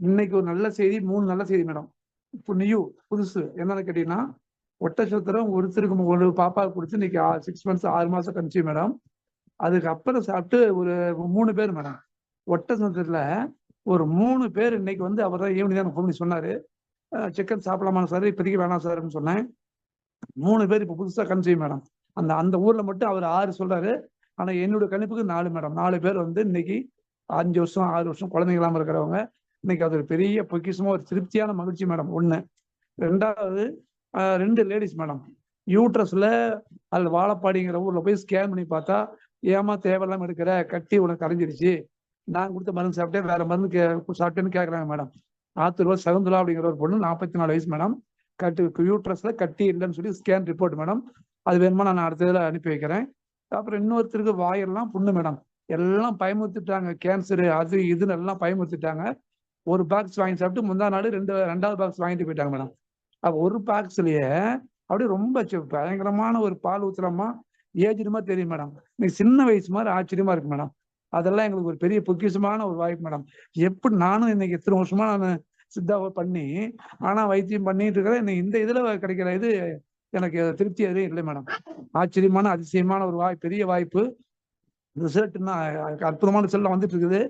இன்னைக்கு ஒரு நல்ல செய்தி மூணு நல்ல செய்தி மேடம். இப்போ நியூ புதுசு என்னன்னு கேட்டீங்கன்னா ஒட்டச்சத்திரம் ஒருத்தருக்கு ஒரு பாப்பா குடிச்சு இன்னைக்கு சிக்ஸ் மந்த்ஸ் ஆறு மாசம் கழிச்சு மேடம். அதுக்கு அப்புறம் சாப்பிட்டு ஒரு மூணு பேர் மேடம். ஒட்டச்சத்திரத்துல ஒரு மூணு பேர் இன்னைக்கு வந்து அவர் தான் ஈவினிங் தான் ஃபோன் பண்ணி சொன்னாரு சிக்கன் சாப்பிடலாமா சார் இப்போதைக்கு வேணாம் சார்னு சொன்னேன். மூணு பேர் இப்போ புதுசாக கன்சீவ் மேடம். அந்த அந்த ஊரில் மட்டும் அவர் ஆறு சொல்றாரு. ஆனால் என்னோட கணிப்புக்கு நாலு மேடம். நாலு பேர் வந்து இன்னைக்கு அஞ்சு வருஷம் ஆறு வருஷம் குழந்தைங்க இருக்கிறவங்க இன்னைக்கு அது ஒரு பெரிய பொக்கிஷமா ஒரு திருப்தியான மகிழ்ச்சி மேடம். ஒண்ணு. ரெண்டாவது ரெண்டு லேடிஸ் மேடம். யூட்ரஸ்ல அதில் வாழப்பாடிங்கிற ஊர்ல போய் ஸ்கேன் பண்ணி பார்த்தா ஏமா தேவையில்லாம எடுக்கிற? கட்டி உனக்கு கரைஞ்சிருச்சு நான் கொடுத்த மருந்து சாப்பிட்டேன். வேற மருந்து கே சாப்பிட்டேன்னு கேட்கறாங்க மேடம். ஆத்தூர் ரூபா சகுந்தலா அப்படிங்கிற ஒரு பொண்ணு நாற்பத்தி நாலு வயசு மேடம். கட்டு யூட்ரஸ்ல கட்டி இல்லைன்னு சொல்லி ஸ்கேன் ரிப்போர்ட் மேடம். அது வேணுமா நான் அடுத்ததில் அனுப்பி வைக்கிறேன். அப்புறம் இன்னொருத்தருக்கு வாயெல்லாம் புண்ணு மேடம். எல்லாம் பயமுறுத்திட்டாங்க. கேன்சரு அது இதுன்னு எல்லாம் பயமுறுத்திட்டாங்க. ஒரு பாக்ஸ் வாங்கி சாப்பிட்டு முந்தா நாள் ரெண்டு ரெண்டாவது பாக்ஸ் வாங்கிட்டு போயிட்டாங்க மேடம். அப்போ ஒரு பாக்ஸ்லயே அப்படியே ரொம்ப பயங்கரமான ஒரு பால் ஊத்துறமா ஏஜ்டுமா தெரியும் மேடம். இன்னைக்கு சின்ன வயசு மாதிரி ஆச்சரியமா இருக்கு மேடம். அதெல்லாம் எங்களுக்கு ஒரு பெரிய பொக்கிஷமான ஒரு வாய்ப்பு மேடம். எப்படி நானும் இன்னைக்கு எத்தனை வருஷமா நான் சித்தாவை பண்ணி ஆனா வைத்தியம் பண்ணிட்டு இருக்கிறேன். இன்னைக்கு இந்த இதுல கிடைக்கிற இது எனக்கு திருப்தி எதுவும் இல்லை மேடம். ஆச்சரியமான அதிசயமான ஒரு வாய்ப்பு பெரிய வாய்ப்பு. ரிசல்ட்னா அற்புதமான செல்லாம் வந்துட்டு இருக்குது.